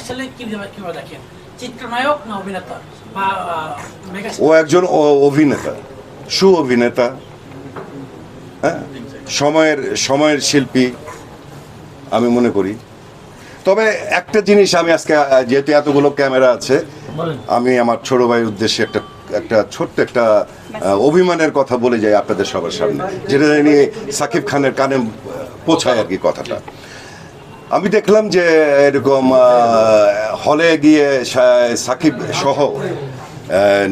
আসলে কীভাবে কীভাবে দেখেন? চিত্রনায়ক না অভিনেতা? বা ও একজন অভিনেতা সু অভিনেতা হ্যাঁ? সময়ের সময়ের শিল্পী আমি মনে করি। তবে একটা জিনিস আমি আজকে যেহেতু এতগুলো ক্যামেরা আছে আমি আমার ছোট ভাইয়ের উদ্দেশ্যে একটা একটা ছোট্ট একটা অভিমানের কথা বলে যাই আপনাদের সবার সামনে যেটা নিয়ে সাকিব খানের কানে পৌঁছায় আর কি কথাটা। আমি দেখলাম যে এরকম হলে গিয়ে সাকিব সহ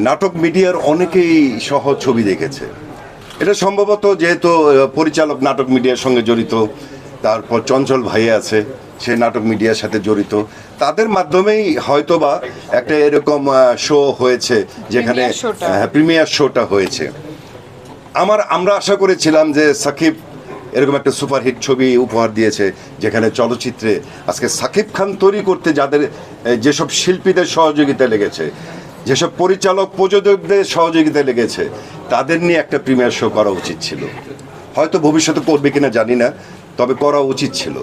নাটক মিডিয়ার অনেকেই সহ ছবি দেখেছে। এটা সম্ভবত যেহেতু পরিচালক নাটক মিডিয়ার সঙ্গে জড়িত তারপর চঞ্চল ভাই আছে সে নাটক মিডিয়ার সাথে জড়িত। তাদের মাধ্যমেই হয়তোবা একটা এরকম শো হয়েছে যেখানে প্রিমিয়ার শোটা হয়েছে। আমার আমরা আশা করেছিলাম যে সাকিব এরকম একটা সুপারহিট ছবি উপহার দিয়েছে যেখানে চলচ্চিত্রে আজকে সাকিব খান তৈরি করতে যাদের যেসব শিল্পীদের সহযোগিতা লেগেছে যেসব পরিচালক প্রযোজকদের সহযোগিতা লেগেছে তাদের নিয়ে একটা প্রিমিয়ার শো করা উচিত ছিল। হয়তো ভবিষ্যতে করবে কিনা জানি না তবে করা উচিত ছিল।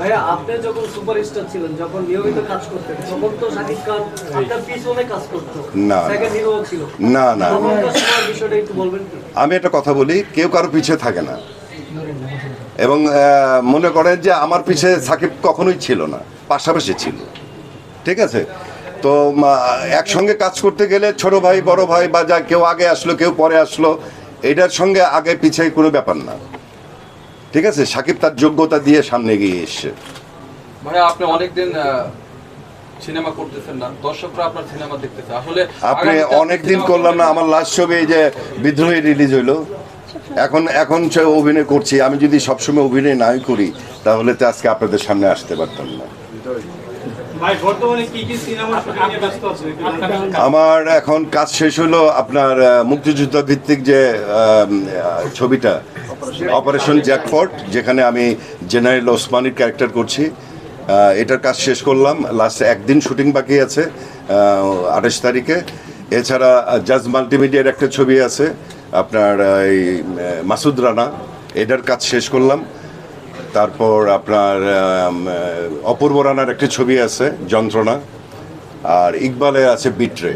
ভাইয়া আপনি যখন সুপারস্টার ছিলেন যখন নিয়মিত কাজ করতেন তখন তো শাকিব খান আপনার পিছনে কাজ করতো না। ছিল। না না। বিষয়টা একটু বলবেন আমি একটা কথা বলি কেউ কারও পিছিয়ে থাকে না। এবং মনে করেন যে আমার পিছে সাকিব কখনোই ছিল না পাশাপাশি ছিল। ঠিক আছে? তো একসঙ্গে কাজ করতে গেলে ছোট ভাই বড় ভাই বা যা কেউ আগে আসলো কেউ পরে আসলো এটার সঙ্গে আগে পিছিয়ে কোনো ব্যাপার না। ঠিক আছে? সাকিব তার যোগ্যতা দিয়ে সামনে এগিয়ে এসছে। ভাইয়া আপনি অনেকদিন সিনেমা করতেছেন না দর্শকরা আপনার সিনেমা দেখতেছে। আসলে আপনি আগামীতে অনেক দিন করলাম না আমার লাস্ট ছবি এই যে বিদ্রোহী রিলিজ হইল। এখন এখন সে অভিনয় করছি আমি যদি সবসময় অভিনয় নাই করি তাহলে তো আজকে আপনাদের সামনে আসতে পারতাম না। আমার এখন কাজ শেষ হলো আপনার মুক্তিযুদ্ধ ভিত্তিক যে ছবিটা অপারেশন জ্যাকপট যেখানে আমি জেনারেল ওসমানির ক্যারেক্টার করছি। এটার কাজ শেষ করলাম লাস্ট একদিন শুটিং বাকি আছে আঠাশ তারিখে। এছাড়া জাজ মাল্টিমিডিয়ার একটা ছবি আছে আপনার এই মাসুদ রানা এটার কাজ শেষ করলাম। তারপর আপনার অপূর্ব রানার একটি ছবি আছে, যন্ত্রণা। আর ইকবালে আছে বিট্রে,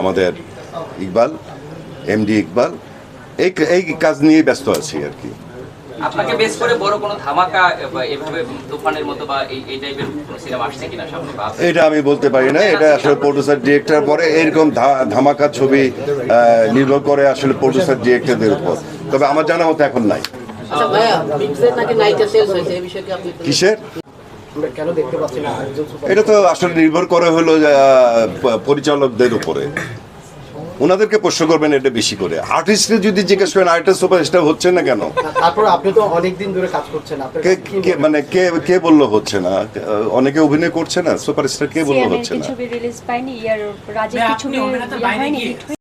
আমাদের ইকবাল, এমডি ইকবাল। এই এই কাজ নিয়ে ব্যস্ত আছি আর কি। আপনাকে বেস করে বড় কোনো ধামাকা এভাবে তুফানের মতো বা এই এই টাইপের কোনো সিনেমা আসছে কিনা সামনে এটা আমি বলতে পারি না এটা আসলে প্রডিউসার ডিরেক্টর পরে এরকম ধা- ধামাকা ছবি নির্ভর করে আসলে প্রডিউসার ডিরেক্টরদের উপর। তবে আমার জানা মতো এখন নাই। আচ্ছা কিসের? আমরা কেন দেখতে পাচ্ছি না? একজন সুপার এটা তো আসলে নির্ভর করে হলো পরিচালকদের উপরে। ওনাদেরকে প্রশ্ন করবেন এটা বেশি করে। আর্টিস্টকে যদি জিজ্ঞেস করেন আর্টিস্ট সুপারস্টার হচ্ছে না কেন? তারপর আপনি তো অনেক দিন ধরে কাজ করছেন আপনি কে কে মানে কে কে বলল হচ্ছে না? অনেকে অভিনয় করছে না সুপারস্টার কে বলল হচ্ছে না? ছবি রিলিজ পাইনি ইয়ার রাজে কিছু হয়নি?